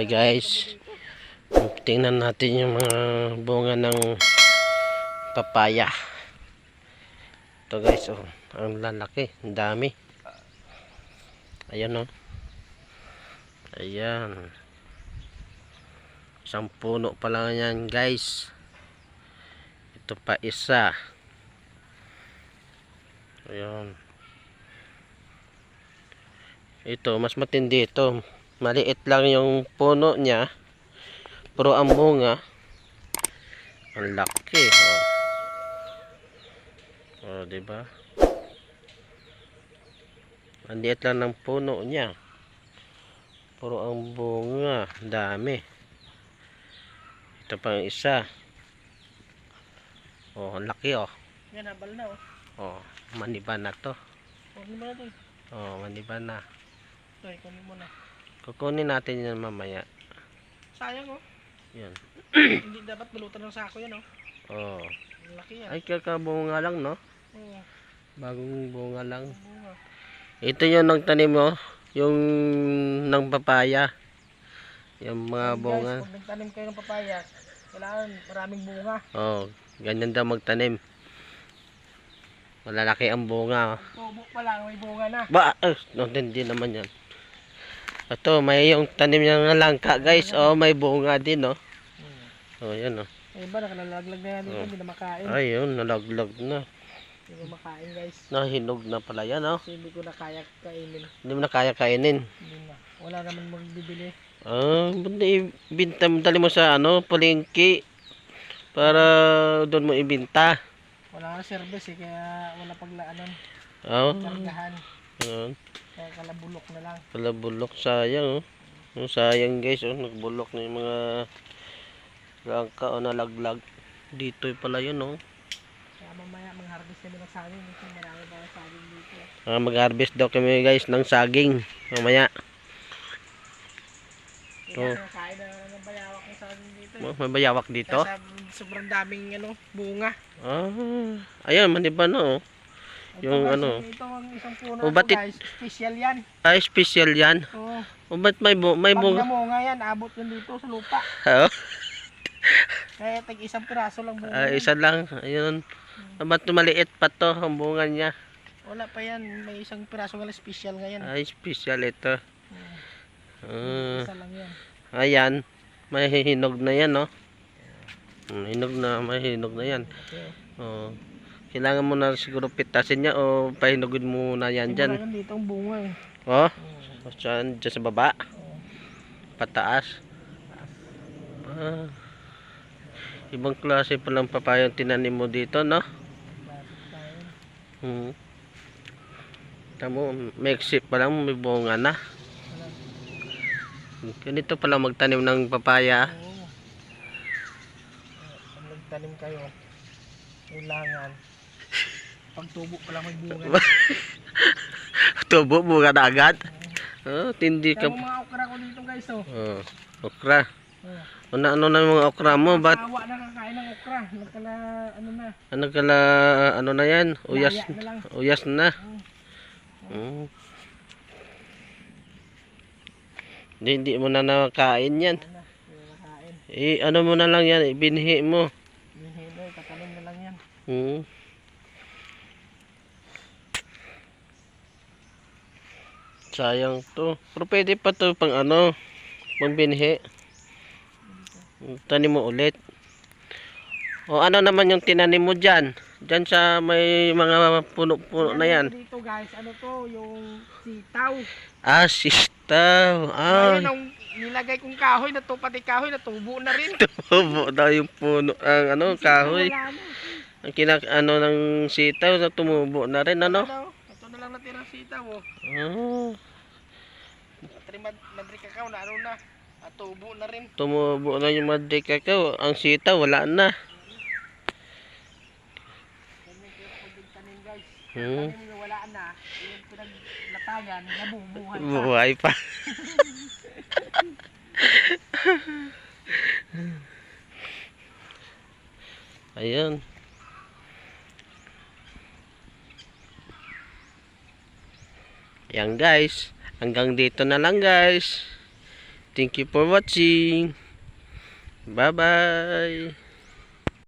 Hi guys. Tingnan natin yung mga bunga ng papaya. Ito guys, oh, ang lalaki, ang dami. Ayan oh. Ayan. Isang puno pa lang yan guys. Ito pa isa. Ayan. Ito, mas matindi ito. Maliit lang yung puno niya. Pero ang bunga, ang laki. Oh, oh di ba? Ang liit lang ng puno niya. Pero ang bunga, dami. Ito pang isa. Oh, ang laki oh. Yan, habal na oh. Oh, maniba na to. Huwag mo na eh. Oh, maniba na. Ito, ikunin mo na. Kukunin natin yan mamaya. Sayang oh. Yan. Hindi dapat balutan ng sako yan oh. Oh. Ang laki yan. Ay, kakabunga lang, no? Oo, Bagong bunga lang. ang bunga. Ito yung nagtanim mo. Yung ng papaya. Yung mga Guys, bunga. pag nagtanim kayo ng papaya, kailangan maraming bunga. Oh, ganyan daw magtanim. Malalaki ang bunga. oh. Tubo pa lang, may bunga na. Ba, eh, no, hindi naman yan. Ito, may yung tanim niya ng langka, guys. Oh, may bunga din, oh. Hmm. Oh, yan, oh. Yung iba, nakalalaglag na yan dito, Oh. hindi na makain. Ayun, nalaglag na. Hindi na makain guys. Nahinog na pala yan, oh. Kasi hindi ko na kaya kainin. Hindi mo na kaya kainin. Hindi na. Wala naman magbibili. Ah, ba't ibinta mo, dali mo sa ano, palengke para doon mo ibinta. Wala nga service eh, kaya wala paglaanan. Oh, Kargahan. Yun. Kaya kalabulok na lang. Pala bulok, sayang, oh. Oh, sayang guys, oh, nagbulok na yung mga langka, oh, nalaglag. Dito pala yun, oh. Kaya mamaya mag-harvest kami ng saging. Kasi marami ng saging dito. Ah, mag-harvest daw kami guys ng saging. Mamaya. Kaya kain na ng bayawak ng saging dito. Oh, may bayawak dito. Sobrang daming ano, bunga. Ah, ayun, maniba na, oh. Yung guys, ano. Ito ang isang puno O, oh, ba't guys. Special yan. Ay, special yan. Oo. O, ba't may, bu may Pag bunga? namunga yan, abot yan dito sa lupa. Oh, Kaya tag isang piraso lang bunga. ah, isa lang. Ayun. Ah, Ba't maliit pa to ang bunga niya? Wala pa yan. May isang piraso lang special ngayon. Ay, special ito. Oo. Ah, Isa lang yan. ayan. May hinog na yan, no? Hmm, hinog na, may hinog na yan. Okay. Oh. Kailangan mo na siguro pitasin niya o pahinugin mo na yan dyan. Yan dito ang bunga eh. Oh, Oo. o dyan, dyan sa baba. Pataas. Ah. Ibang klase palang papaya ang tinanim mo dito, no? Hmm. Tamo, meksi pa lang, may bunga na. Ganito pala magtanim ng papaya. Oo. Pag nagtanim kayo, kailangan pagtubo pa lang may bunga. Tubo, bunga na agad. Oh, tindi Kaya ka. mga okra ko dito guys oh. Oh, okra. Oh. Ano, ano na yung mga okra mo? Ba't, Awa na kakain ng okra. Nagkala ano na. ano kala, ano na yan? Uyas, na uyas na. Oo. Mm. Hindi, hindi mo na nakakain yan. Ano. Eh, ano mo na lang yan, ibinhi mo. Yung hilo, tatanim na lang yan. Hmm. Sayang to. Pero pwede pa to pang ano, pang binhi. Tanim mo ulit. O ano naman yung tinanim mo dyan? Dyan sa may mga puno-puno na yan. Dito guys, ano to, yung sitaw. Ah, sistaw. Ah, Ngayon, nung nilagay kong kahoy, na to, pati kahoy, natubo na rin. tubo daw yung puno. Ang ano, kahoy. Ang kinak ano ng sitaw na tumubo na rin ano. Ano? Lang natirang sitaw, oh. Ah, Pati mad madri kakao na ano na. At tubo na rin. tumubo na yung madre kakao. Ang sitaw wala na. Hmm. Wala na. Yung pinaglatagan, nabubuhay pa. Buhay pa. Ayun. Ayan guys. Hanggang dito na lang guys. Thank you for watching. Bye-bye.